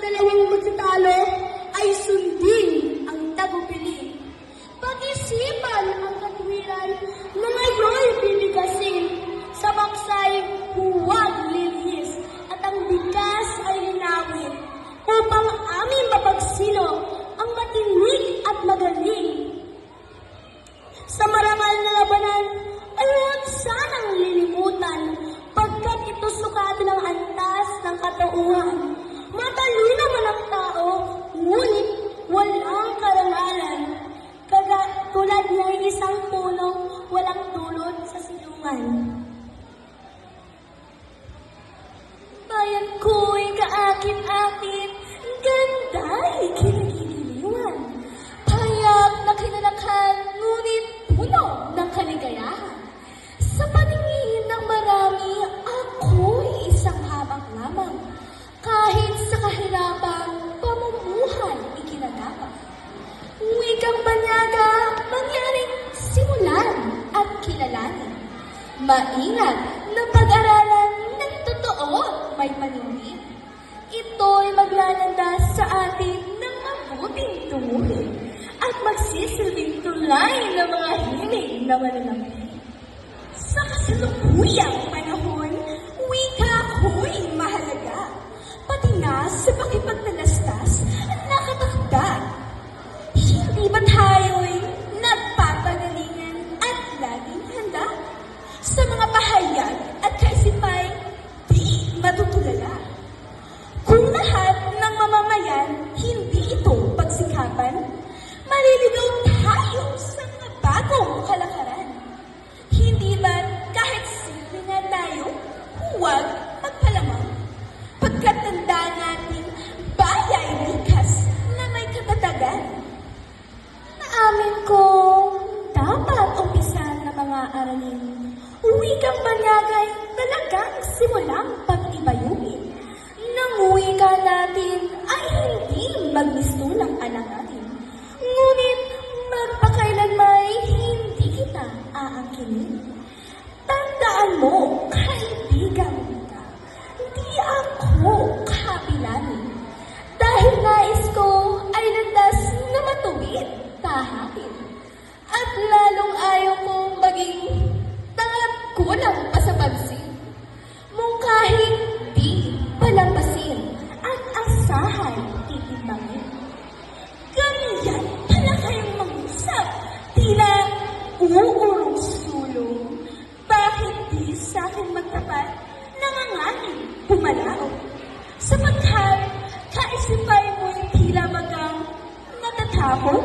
dalawang magtatalo maingat na pag-aralan ng totoo, may manuri. Ito'y maglalanda sa atin ng mabuting tunguhin at magsisilbing tulay ng mga hiling na malalaki. Sa kasalukuyang panahon, wika ko'y mahalaga. Pati nga sa pakipagtalas aaralin. Uwi kang bagagay, talagang simulang pag kulang pa sa pansin. Mungkahing di palampasin at asahan titimangin. Ganyan pala kayong mag-usap, tila uurong sulong. Bakit di sa akin magtapat? Nangangangin, pumalao. Sapagkat kaisipay mo'y tila bagang natatakot,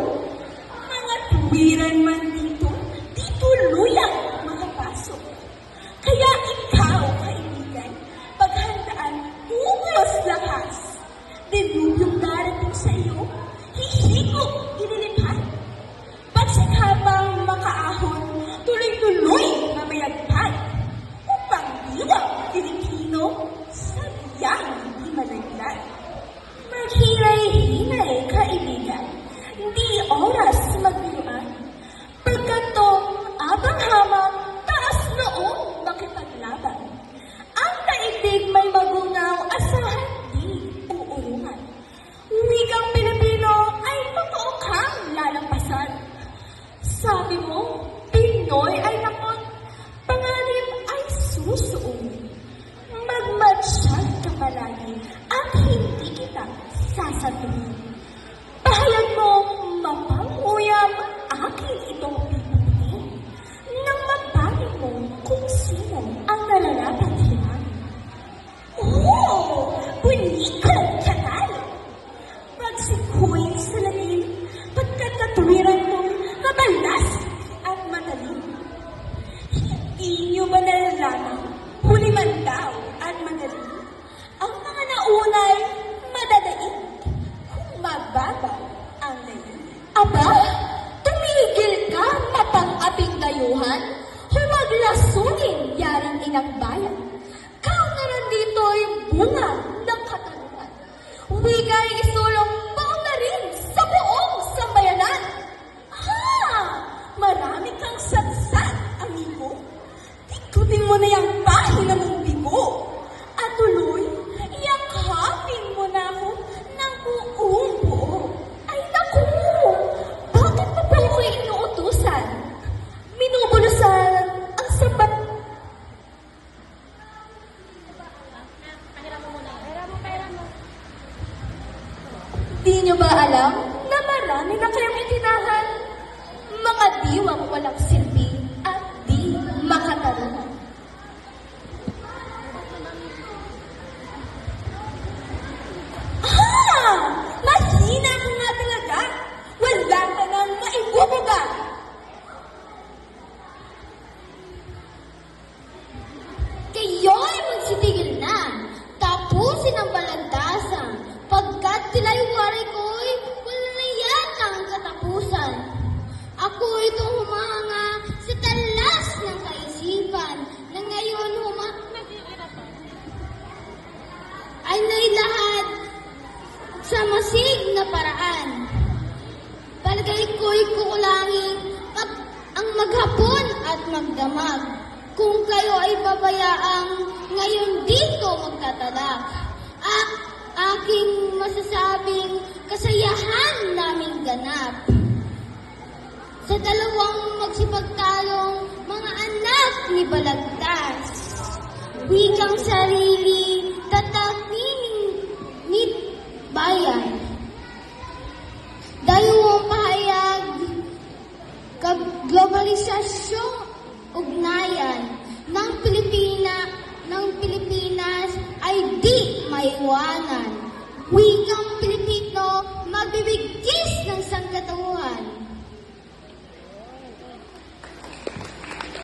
mga tuwiran man di happening. pinakbayan Mga diwang walang Palagay ko'y kukulangin pag ang maghapon at magdamag. Kung kayo ay babayaang ngayon dito magtatalak. Ak aking masasabing kasayahan naming ganap. Sa dalawang magsipagtalong mga anak ni Balagtas. Wikang sarili, tatak ni bayan. globalisasyong ugnayan ng Pilipina ng Pilipinas ay di maiwanan. Wikang Pilipino mabibigkis ng sangkatauhan.